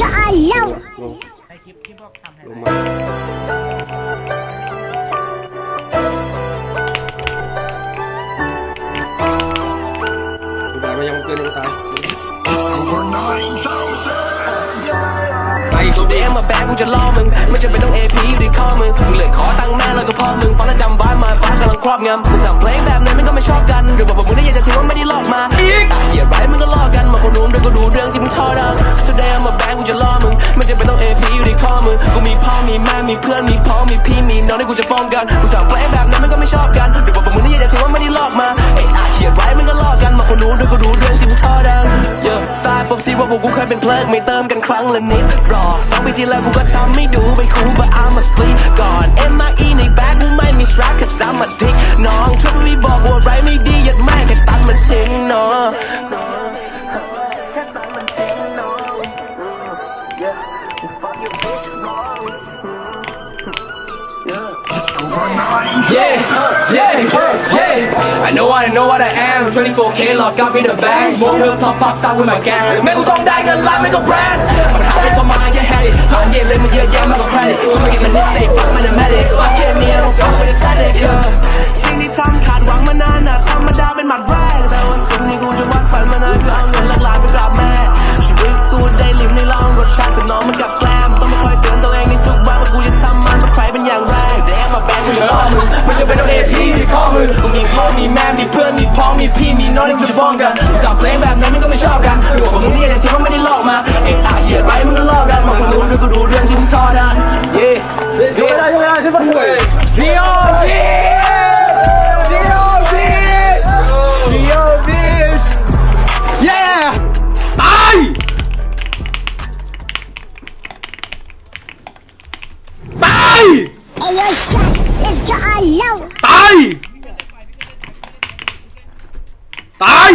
จะอ่านเล่าลงในคลิปที่พวกทำลงมาดูบาดมายังเกินยังตายไอ้ตัวเดียมาแบกกูจะล่อมึงไม่จำเป็นต้อง AP อยู่ที่ข้อมึงมึงเลยขอตั้งแม่แล้วก็พ่อมึงฟังแล้วจำไว้มาฟ้ากำลังครอบงำมึงสั่งเพลงแบบไหนมันก็ไม่ชอบกันหรือบอกว่ามึงได้อยากจะทิ้งว่าไม่ได้ลอกมาอีกเหี้ยไรมึงก็ลอกกันมา พ่อมีแม่มีเพื่อนมีพ้อมีพี่มีน้องที่กูจะป้องกันมึงสั่งเพลงแบบไหนมันก็ไม่ชอบกันหรือบอกมึงได้อยากจะทิ้งว่าไม่ได้ลอกมาไอ้อาเขียนไว้มึงก็ลอกกันมาคนนู้ด้วยก็ดูเรื่องที่มึงทอดัง Yeah style ผมซีว่าพวกกูเคยเป็นเพลิงไม่เติมกันครั้งละนิดรอสองปีที่แล้วกูก็ทำไม่ดูไม่คุ้ม but I'm a split ก่อน M.I.E ในแบ็คกูไม่มี strap cause I'm a dick น้องช่วยไม่บอกว่าไรไม่ดียัดแม่งแค่ตัดมันทิ้งเนาะ Yeah, yeah, yeah. I know I know what I am. 24k locked up in the bag. Smoke hill top pop start with my gang. แม่กูต้องได้เงินล้านไม่ก็แบรนด์ปัญหาเป็นประมาณแค่แฮร์รี่ผ่านเย็นเลยมันเยอะแยะมากกว่าใครกูไม่กินมันนิสัย มึงมันจะเป็นต้องเอพีที่ข้อมือกูมีพ่อมีแม่มีเพื่อนมีพ้องมีพี่มีน้องที่กูจะป้องกันจับเพลงแบบนั้นมันก็ไม่ชอบกันหรือว่ามึงนี่แต่ที่ว่าไม่ได้หลอกมาเอ็กอาเขียนไว้มึงก็ลอกกันบางคนรู้ด้วยกูดูเรื่องที่มึงทอดันเย่เย่ได้ยังไงที่มันห่วยดีโอ ล่าตาย ตาย